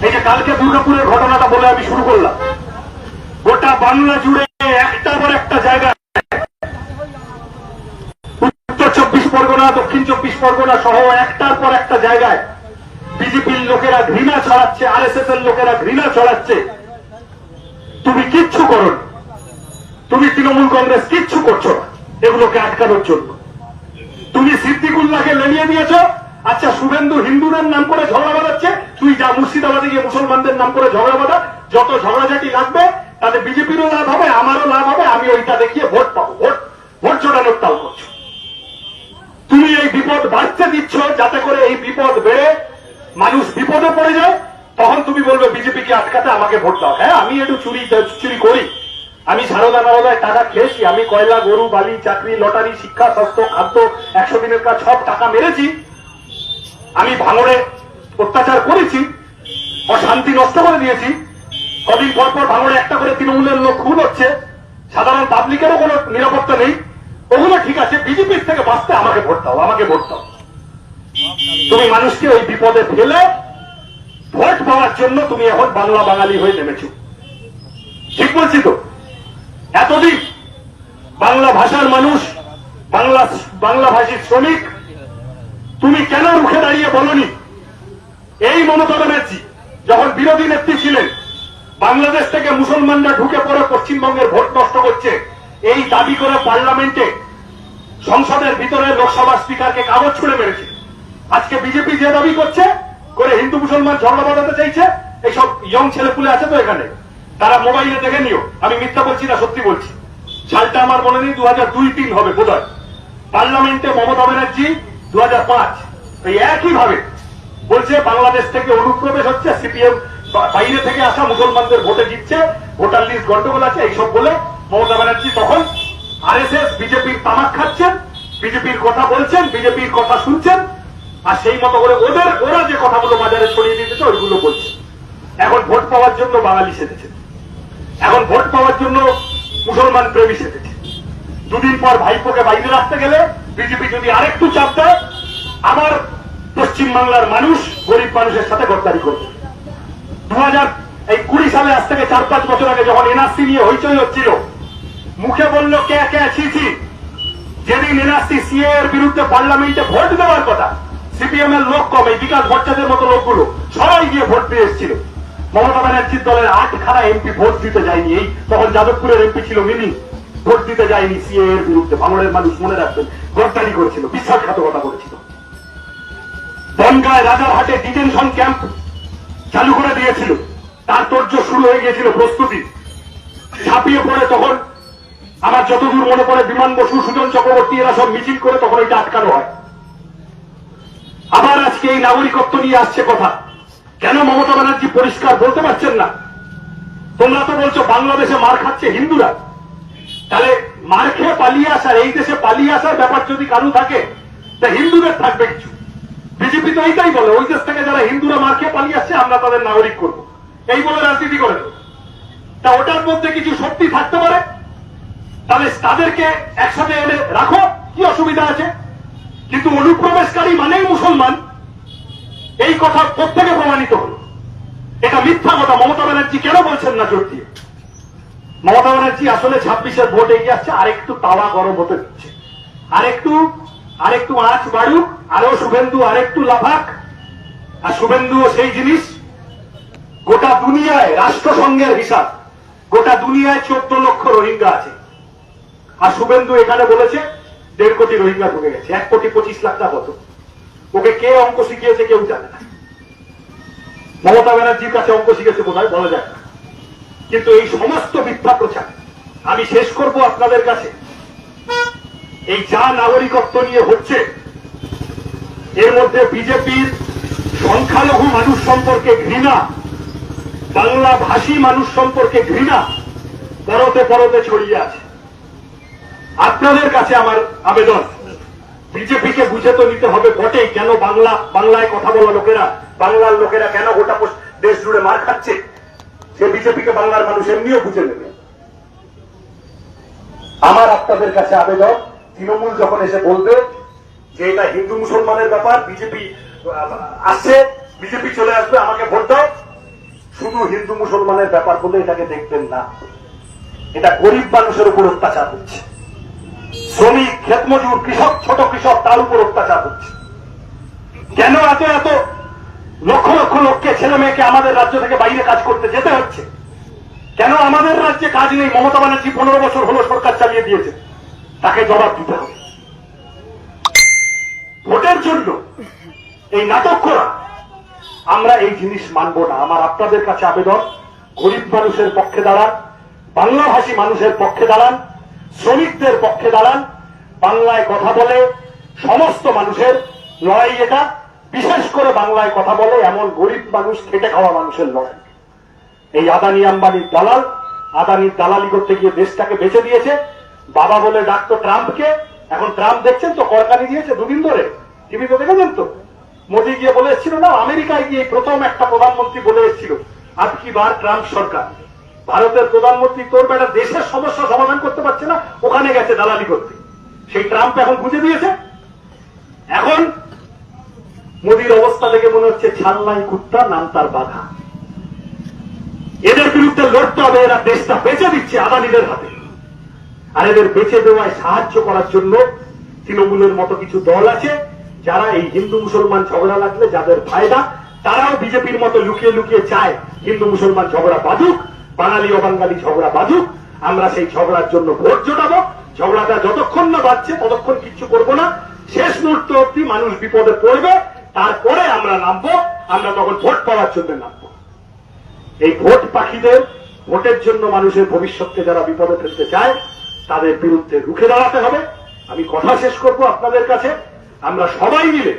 যে কালকে দুর্গাপুরের ঘটনাটা বলে আমি শুরু করলাম। গোটা বাংলা জুড়ে একটা পর একটা জায়গায় উত্তর চব্বিশ পরগনা, দক্ষিণ চব্বিশ পরগনা সহ একটার পর একটা জায়গায় বিজেপির লোকেরা ঘৃণা ছড়াচ্ছে আর এর লোকেরা ঘৃণা ছড়াচ্ছে। তুমি কিচ্ছু করো তুমি তৃণমূল কংগ্রেস কিচ্ছু করছ না। এগুলোকে আটকানোর জন্য। তুমি সিদ্দিকুল্লাহকে লেলিয়ে দিয়েছ। আচ্ছা শুভেন্দু হিন্দুদের নাম করে ঝগড়া বাঁধাচ্ছে? তুই যা মুর্শিদাবাদে গিয়ে মুসলমানদের নাম করে ঝগড়া বাঁধা, যত ঝগড়াঝাটি লাগবে, তাতে বিজেপিরও লাভ হবে, আমারও লাভ হবে, আমি ওইটা দেখিয়ে ভোট পাবো। ভোট ভোট জোটানোর তাল করছ। তুমি এই বিপদ বাড়তে দিচ্ছ, যাতে করে এই বিপদ বেড়ে মানুষ বিপদে পড়ে যায়, তখন তুমি বলবে, বিজেপিকে আটকাতে আমাকে ভোট দাও। হ্যাঁ আমি একটু চুরি চুরি করি। আমি সারদা নারদায় টাকা খেয়েছি, আমি কয়লা, গরু, বালি, চাকরি, লটারি, শিক্ষা, স্বাস্থ্য, খাদ্য, একশো দিনের কাজ, সব টাকা মেরেছি। আমি ভাঙড়ে অত্যাচার করেছি, অশান্তি নষ্ট করে দিয়েছি। কদিন পর পর ভাঙড়ে একটা করে তৃণমূলের লোক খুন হচ্ছে। সাধারণ পাবলিকেরও কোনো নিরাপত্তা নেই। ওগুলো ঠিক আছে বিজেপির থেকে বাঁচতে আমাকে ভোট দাও, আমাকে ভোট দাও। তুমি মানুষকে ওই বিপদে ফেলে ভোট পাওয়ার জন্য তুমি এখন বাংলা বাঙালি হয়ে নেমেছ। ঠিক বলছি তো? এতদিন বাংলা ভাষার মানুষ, বাংলা বাংলা ভাষীর শ্রমিক তুমি কেন রুখে দাঁড়িয়ে বলনি? এই মমতা ব্যানার্জি যখন বিরোধী নেত্রী ছিলেন, বাংলাদেশ থেকে মুসলমানরা ঢুকে পড়ে পশ্চিমবঙ্গের ভোট নষ্ট করছে। এই দাবি করে পার্লামেন্টে সংসদের ভিতরে লোকসভার স্পিকারকে কাগজ ছুড়ে মেরেছে। আজকে বিজেপি যে দাবি করছে, করে হিন্দু মুসলমান ঝগড়া বাঁধাতে চাইছে, এইসব ইয়ং ছেলেপুলে আছে তো এখানে? তারা মোবাইলে দেখে নিও, আমি মিথ্যা বলছি না, সত্যি বলছি। সালটা আমার মনে নেই দু হাজার দুই তিন হবে বোধ হয় পার্লামেন্টে মমতা ব্যানার্জি দু হাজার পাঁচ। এই একই ভাবে বলছে, বাংলাদেশ থেকে অনুপ্রবেশ হচ্ছে, সিপিএম বাইরে থেকে আসা মুসলমানদের ভোটে জিতছে, ভোটার লিস্ট গন্ডগোল আছে, এইসব বলে মমতা ব্যানার্জি তখন আরএসএস, বিজেপির তামাক খাচ্ছেন, বিজেপির কথা বলছেন, বিজেপির কথা শুনছেন, আর সেই মতো করে ওদের, ওরা যে কথাগুলো বাজারে ছড়িয়ে দিতেছে, ওইগুলো বলছে। এখন ভোট পাওয়ার জন্য বাঙালি সেজেছে। এখন ভোট পাওয়ার জন্য মুসলমান প্রেমী সেজেছে। দুদিন পর ভাইপোকে বাইরে রাখতে গেলে বিজেপি যদি আরেকটু চাপ দেয় আবার পশ্চিম বাংলার মানুষ গরিব মানুষের সাথে গদ্দারি করবে। দু হাজার এই কুড়ি সালে আজ থেকে চার পাঁচ বছর আগে যখন এনআরসি নিয়ে হইচই হচ্ছিল, মুখে বলল, কে কে ছিছি যেদিন এনআরসি সিএ এর বিরুদ্ধে পার্লামেন্টে ভোট দেওয়ার কথা, সিপিএম এর লোক কম, এই বিকাশ ভট্টাচার্যের মতো লোকগুলো সবাই গিয়ে ভোট দিয়ে এসেছিল। মমতা ব্যানার্জির দলের আট খানা এমপি ভোট দিতে যায়নি এই, তখন যাদবপুরের এমপি ছিল মিনি ভোট দিতে যায়নি, সিএ এর বিরুদ্ধে। ভাঙড়ের মানুষ মনে রাখবেন, গদ্দারি করেছিল বিশ্বাসঘাতকতা করেছিল। বনগায় রাজারহাটে ডিটেনশন ক্যাম্প চালু করে দিয়েছিল। তার তর্জ শুরু হয়ে গিয়েছিল প্রস্তুতি। ঝাঁপিয়ে পড়ে তখন, আমার যতদূর মনে পড়ে, বিমান বসু, সুজন চক্রবর্তী, এরা সব মিছিল করে তখন এটা আটকানো হয়। আবার আজকে এই নাগরিকত্ব নিয়ে আসছে কথা। কেন মমতা ব্যানার্জি পরিষ্কার বলতে পারছেন না? তোমরা তো বলছো, বাংলাদেশে মার খাচ্ছে হিন্দুরা। তাহলে মার খেয়ে পালিয়ে আসার, এই দেশে পালিয়ে আসার ব্যাপার যদি কারু থাকে, তা হিন্দুদের থাকবে কিছু। বিজেপি তো এইটাই বলে, ওই দেশ থেকে যারা হিন্দুরা মার খেয়ে পালিয়ে আসছে, আমরা তাদের নাগরিক করব। এই বলে রাজনীতি করে তা ওটার মধ্যে কিছু সত্যি থাকতে পারে? তাহলে তাদেরকে একসাথে এনে রাখো, কি অসুবিধা আছে? কিন্তু অনুপ্রবেশকারী মানেই মুসলমান। এই কথা প্রত্যেকে প্রমাণিত হল? এটা মিথ্যা কথা, মমতা ব্যানার্জি কেন বলছেন না জোর দিয়ে? মমতা ব্যানার্জি আসলে ছাব্বিশের ভোট এগিয়ে আসছে, আরেকটু তাওয়া গরম হতে দিচ্ছে। আরেকটু আরেকটু আঁচ বাড়ুক আরও শুভেন্দু, আরেকটু লাফাক। আর শুভেন্দুও সেই জিনিস। গোটা দুনিয়ায় রাষ্ট্রসংঘের হিসাব। গোটা দুনিয়ায় চোদ্দ লক্ষ রোহিঙ্গা আছে। আর শুভেন্দু এখানে বলেছে, দেড় কোটি রোহিঙ্গা ঢুকে গেছে। এক কোটি পঁচিশ লাখ টাকা কত? ওকে কে অঙ্ক শিখিয়েছে কেউ জানে না। মমতা ব্যানার্জির কাছে অঙ্ক শিখেছে বোধহয়, বলা যায় না। কিন্তু এই সমস্ত মিথ্যা প্রচার আমি শেষ করব আপনাদের কাছে। এই যা নাগরিকত্ব নিয়ে হচ্ছে, এর মধ্যে বিজেপির সংখ্যালঘু মানুষ সম্পর্কে ঘৃণা, বাংলা ভাষী মানুষ সম্পর্কে ঘৃণা পরতে পরতে ছড়িয়ে আছে। আপনাদের কাছে আমার আবেদন, বিজেপিকে বুঝে তো নিতে হবে বটেই কেন বাংলা, বাংলায় কথা বলা লোকেরা, বাংলার লোকেরা কেন গোটা দেশ জুড়ে মার খাচ্ছে। সে বিজেপিকে বাংলার মানুষ এমনিও বুঝে নেবে। আমার আপনাদের কাছে আবেদন, তৃণমূল যখন এসে বলবে যে এটা হিন্দু মুসলমানের ব্যাপার, বিজেপি আসছে, বিজেপি চলে আসবে, আমাকে ভোট দাও। শুধু হিন্দু মুসলমানের ব্যাপার বলে এটাকে দেখবেন না। এটা গরিব মানুষের উপর অত্যাচার হচ্ছে। শ্রমিক ক্ষেতমজুর কৃষক, ছোট কৃষক, তার উপর অত্যাচার হচ্ছে। কেন এত এত লক্ষ লক্ষ লোককে, ছেলে মেয়েকে আমাদের রাজ্য থেকে বাইরে কাজ করতে যেতে হচ্ছে। কেন আমাদের রাজ্যে কাজ নেই? মমতা ব্যানার্জি পনেরো বছর হলো সরকার চালিয়ে দিয়েছে। তাকে জবাব দিতে হবে। ভোটের জন্য এই নাটক করা আমরা এই জিনিস মানব না। আমার আপনাদের কাছে আবেদন, গরিব মানুষের পক্ষে দাঁড়ান, বাংলাভাষী মানুষের পক্ষে দাঁড়ান, শ্রমিকদের পক্ষে দাঁড়ান, বাংলায় কথা বলে, সমস্ত মানুষের লড়াই এটা। বিশেষ করে বাংলায় কথা বলে এমন গরিব মানুষ খেটে খাওয়া মানুষের লড়াই। এই আদানি আম্বানির দালাল আদানির দালালি করতে গিয়ে দেশটাকে বেঁচে দিয়েছে। বাবা বলে ডাকতো ট্রাম্পকে, এখন ট্রাম্প দেখছেন তো করকানি দিয়েছে দুদিন ধরে। টিভিতে দেখেছেন তো? মোদী গিয়ে বলে এসেছিল না আমেরিকায় গিয়ে প্রথম একটা প্রধানমন্ত্রী বলে এসেছিল আর কি বার ট্রাম্প সরকার? ভারতের প্রধানমন্ত্রী তোর বেটা দেশের সমস্যা সমাধান করতে পারছে না, ওখানে গেছে দালালি করতে। সেই ট্রাম্প এখন বুঝে দিয়েছে। এখন মোদীর অবস্থা দেখে মনে হচ্ছে ছাল্লাই কুত্তা, নাম তার বাধা এদের বিরুদ্ধে লড়তে হবে, এরা দেশটা বেঁচে দিচ্ছে আদানিদের হাতে। আর এদের বেঁচে দেওয়ায় সাহায্য করার জন্য তৃণমূলের মতো কিছু দল আছে, যারা এই হিন্দু মুসলমান ঝগড়া লাগলে যাদের ফায়দা, তারাও বিজেপির মতো লুকিয়ে লুকিয়ে চায়, হিন্দু মুসলমান ঝগড়া বাজুক বাঙালি অবাঙ্গালি ঝগড়া বাজুক আমরা সেই ঝগড়ার জন্য ভোট জোটাবো। ঝগড়াটা যতক্ষণ না বাড়ছে ততক্ষণ কিচ্ছু করব না। শেষ মুহূর্ত অব্দি মানুষ বিপদে পড়বে তারপরে আমরা নামবো, আমরা তখন ভোট পাওয়ার জন্য নামবো। এই ভোট পাখিদের, ভোটের জন্য মানুষের ভবিষ্যৎকে যারা বিপদে ফেলতে চায়, তাদের বিরুদ্ধে রুখে দাঁড়াতে হবে। আমি কথা শেষ করব আপনাদের কাছে। আমরা সবাই মিলে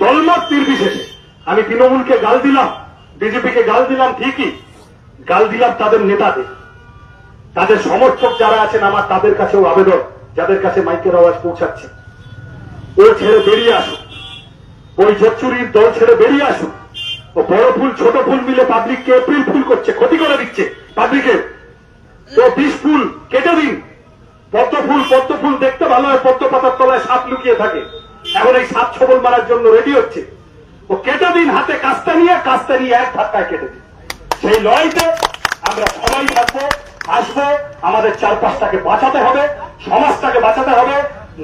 দলমত নির্বিশেষে, আমি তৃণমূলকে গাল দিলাম, বিজেপিকে গাল দিলাম ঠিকই, গাল দিলাম তাদের নেতাদের। তাদের সমর্থক যারা আছেন আমার তাদের কাছেও আবেদন, যাদের কাছে মাইকের আওয়াজ পৌঁছাচ্ছে। ও ছেড়ে বেরিয়ে আসুক। ওই জচ্চুরির দল ছেড়ে বেরিয়ে আসুক। ও বড় ফুল, ছোট ফুল মিলে পাবলিককে এপ্রিল ফুল করছে, ক্ষতি করে দিচ্ছে পাবলিকের তো বিষ ফুল কেটে দিন। পদ্ম ফুল পদ্ম ফুল দেখতে ভালো হয়, পদ্ম পাতার তলায় সাপ লুকিয়ে থাকে। এখন এই সাপ ছবল মারার জন্য রেডি হচ্ছে। ও কেটে দিন হাতে কাস্তা নিয়ে কাস্তা নিয়ে এক ধাক্কায় কেটে দিন। সেই লড়াইতে আমরা সবাই থাকব, আসব, আমাদের চারপাশটাকে বাঁচাতে হবে, সমাজটাকে বাঁচাতে হবে।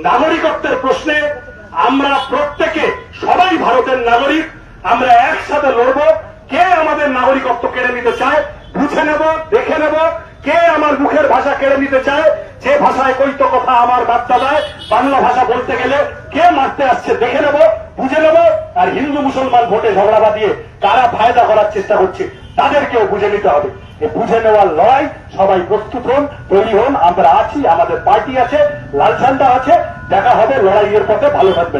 নাগরিকত্বের প্রশ্নে আমরা নাগরিক, আমরা একসাথে লড়বো। কে আমাদের নাগরিকত্ব কেড়ে নিতে চায়, বুঝে নেব, দেখে নেব। কে আমার মুখের ভাষা কেড়ে নিতে চায়, যে ভাষায় কৈত কথা আমার বার্তা দেয়, বাংলা ভাষা বলতে গেলে কে মারতে আসছে দেখে নেব, বুঝে নেব। আর হিন্দু মুসলমান ভোটে ঝগড়া বাঁধিয়ে কারা ফায়দা করার চেষ্টা করছে, তাদেরকেও বুঝে নিতে হবে। এই বুঝে নেওয়ার লড়াই সবাই প্রস্তুত হন, তৈরি হন, আমরা আছি, আমাদের পার্টি আছে, লাল ঝান্ডা আছে, দেখা হবে লড়াইয়ের পথে, ভালো থাকবেন।